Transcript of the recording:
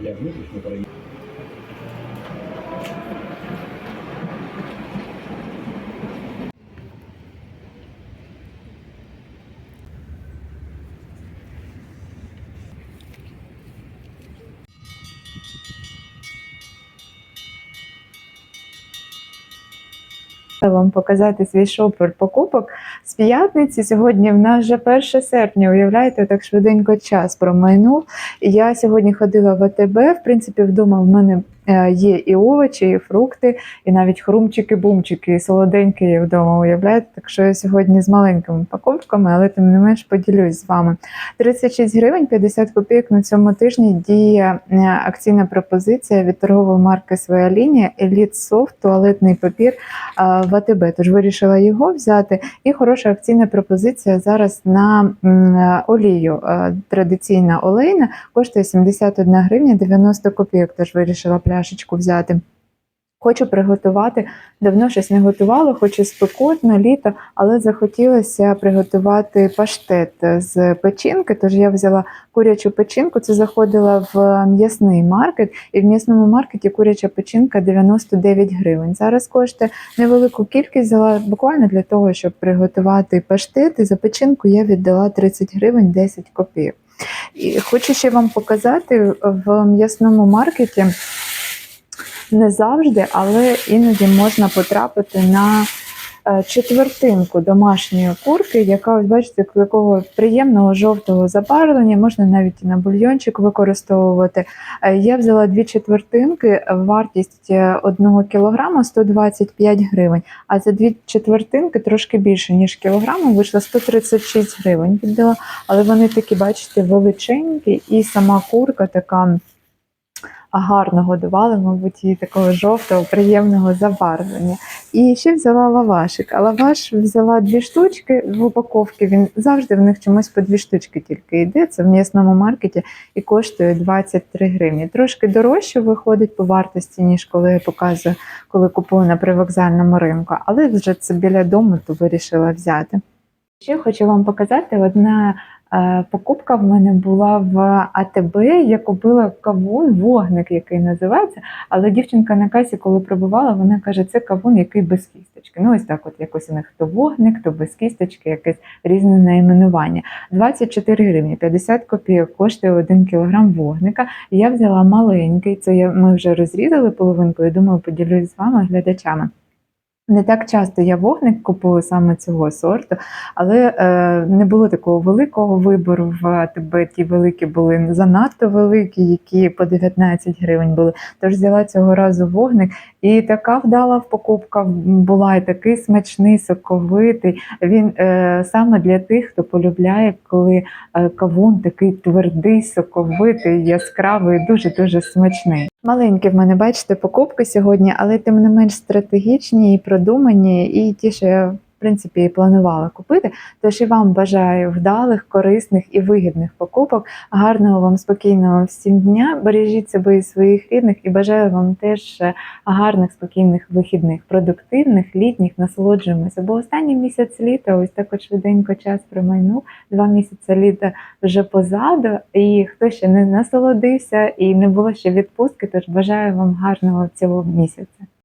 Я внутрішньо перевірю. вам показати свій шопер покупок з п'ятниці. Сьогодні в нас вже 1 серпня. Уявляєте, так швиденько час промайнув. Я сьогодні ходила в АТБ. В принципі, вдома в мене є і овочі, і фрукти, і навіть хрумчики-бумчики, і солоденькі є вдома. Уявляєте, так що я сьогодні з маленькими покупками, але тим не менш поділюсь з вами. 36 гривень 50 копійок на цьому тижні діє е, акційна пропозиція від торгової марки Своя лінія Elite Soft туалетний папір в АТБ. Тож вирішила його взяти. І хороша акційна пропозиція зараз на е, олію. Е, Традиційна олейна коштує 71 гривня 90 копійок. Тож вирішила пляшечку взяти. Хочу приготувати. Давно щось не готувала, хоч і спекотно, літо, але захотілося приготувати паштет з печінки. Тож я взяла курячу печінку. Це заходила в м'ясний маркет, і в м'ясному маркеті куряча печінка 99 гривень. Зараз коштує невелику кількість взяла буквально для того, щоб приготувати паштет. І за печінку я віддала 30 гривень 10 копійок. І хочу ще вам показати в м'ясному маркеті. Не завжди, але іноді можна потрапити на е, четвертинку домашньої курки, яка, ось бачите, такого приємного жовтого забарвлення, можна навіть і на бульйончик використовувати. Е, Я взяла дві четвертинки, вартість е, одного кілограма 125 гривень, а за дві четвертинки трошки більше, ніж кілограма, вийшло 136 гривень. Віддала, але вони такі, бачите, величенькі, і сама курка така гарно годували, мабуть, її такого жовтого, приємного забарвлення. І ще взяла лавашик. А лаваш взяла дві штучки в упаковці. Він завжди в них чомусь по дві штучки тільки йде. Це в м'ясному маркеті і коштує 23 гривні. Трошки дорожче виходить по вартості, ніж коли я показую, коли купую на привокзальному ринку. Але вже це біля дому, то вирішила взяти. Ще хочу вам показати одна е, покупка в мене була в АТБ. Я купила кавун, вогник, який називається. Але дівчинка на касі, коли пробувала, вона каже, це кавун, який без кісточки. Ну, ось так, от якось у них то вогник, то без кісточки, якесь різне найменування. 24 гривні, 50 копійок коштує 1 кілограм вогника. Я взяла маленький. Це ми вже розрізали половинку. і думаю, поділюсь з вами глядачами. Не так часто я вогник купую саме цього сорту, але е, не було такого великого вибору в АТБ. Ті великі були занадто великі, які по 19 гривень були. Тож взяла цього разу вогник, і така вдала в покупка була, і такий смачний, соковитий. Він е, саме для тих, хто полюбляє, коли е, кавун такий твердий, соковитий, яскравий, дуже дуже смачний. Маленькі в мене, бачите, покупки сьогодні, але тим не менш стратегічні і продумані, і ті, що я принципі і планувала купити. Тож і вам бажаю вдалих, корисних і вигідних покупок. Гарного вам спокійного всім дня. Бережіть себе і своїх рідних, і бажаю вам теж е, гарних, спокійних вихідних, продуктивних, літніх. Насолоджуємося. Бо останній місяць літа, ось так от швиденько час промайнув. Два місяці літа вже позаду, і хто ще не насолодився і не було ще відпустки, тож бажаю вам гарного цього місяця.